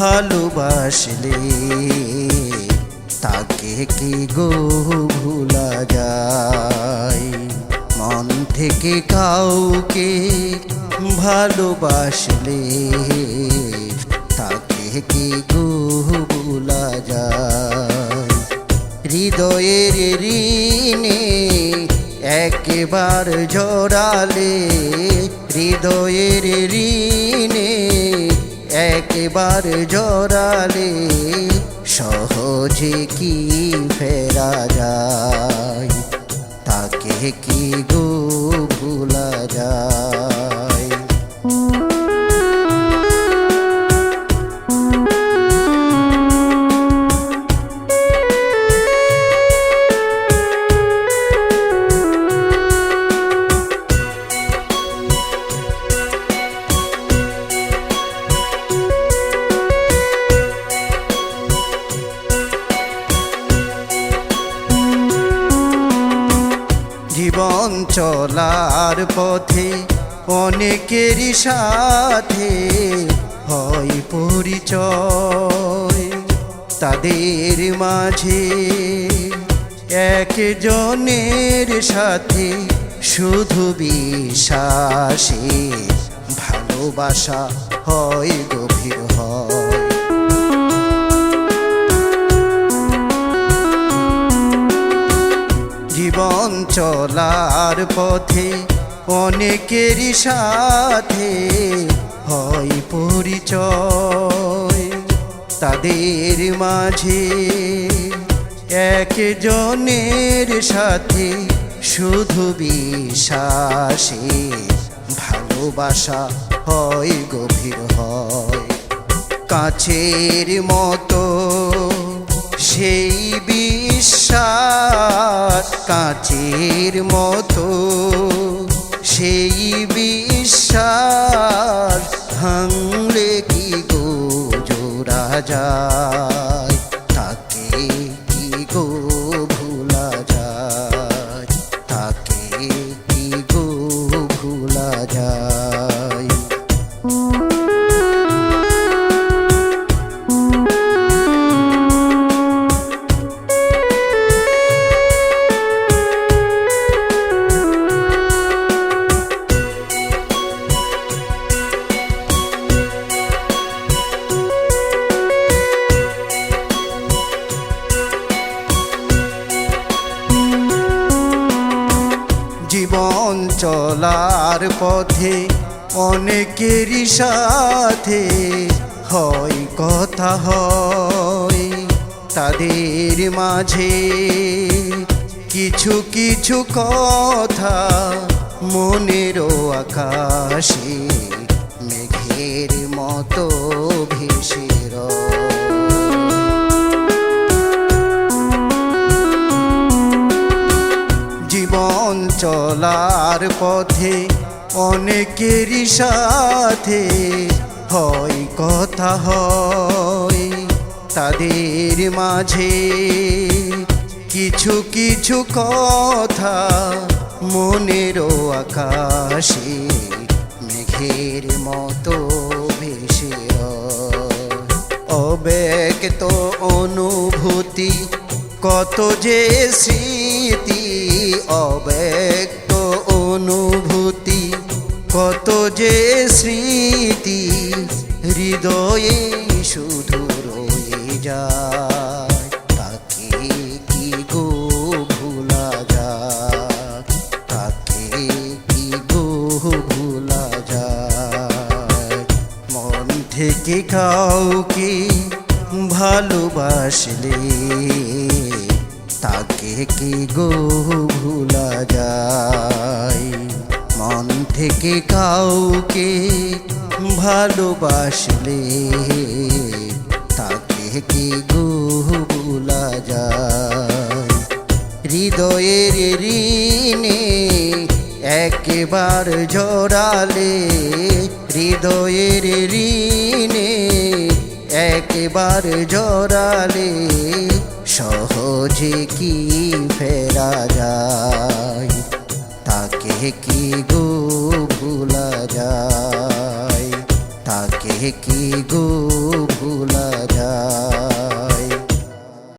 ভালোবাসলে, তাকে কি গো ভুলা যায়? মন থেকে কাউকে ভালোবাসলে, তাকে কি গো ভুলা যায়? হৃদয়ের ঋণে একবার জড়ালে, হৃদয়ের ঋণে একবার জোরালে সহজে কি ফেরা যায়? তাকে কি গো জীবন চলার পথে অনেকেরই সাথে হয় পরিচয়। তাদের মাঝে একজনের সাথে শুধু বিশ্বাসে ভালোবাসা হয় গভীর হয়। জীবন চলার পথে অনেকেরই সাথে হয় পরিচয়। তাদের মাঝে একজনের সাথে শুধু বিশ্বাসে ভালোবাসা হয়, গভীর হয়। কাছের মতো সেই বিশ্বাস কাচের মতো সেই বিশ্বাস ভাঙলে কি গো জোড়া যায় জীবন চলার পথে অনেকেরই সাথে হয় কথা হয়। তাদের মাঝে কিছু কিছু কথা মনেরও আকাশে মেঘের মতো চলার পথে অনেকেরই সাথে হয় কথা হয় তাদের মাঝে কিছু কিছু কথা মনেরও আকাশে মেঘের মতো ভেসে রয়। তো অনুভূতি কত যে স্মৃতি, অব্যক্ত যে স্মৃতি হৃদয়ে শুধু রয়ে যায়, তাকে কি গো ভোলা যায়? তাকে কি গো ভোলা যায়? মন থেকে কাউকে ভালোবাসলে তাকে কি গো ভোলা থেকে কাউকে ভালোবাসলে তাকে কি গো ভোলা যায়? হৃদয়ের ঋণে একবার জড়ালে হৃদয়ের ঋণে একবার জড়ালে সহজে কি ফেরা যায়? তাকে কি গো ভুলা যায়? তাকে কি গো ভুলা যায়?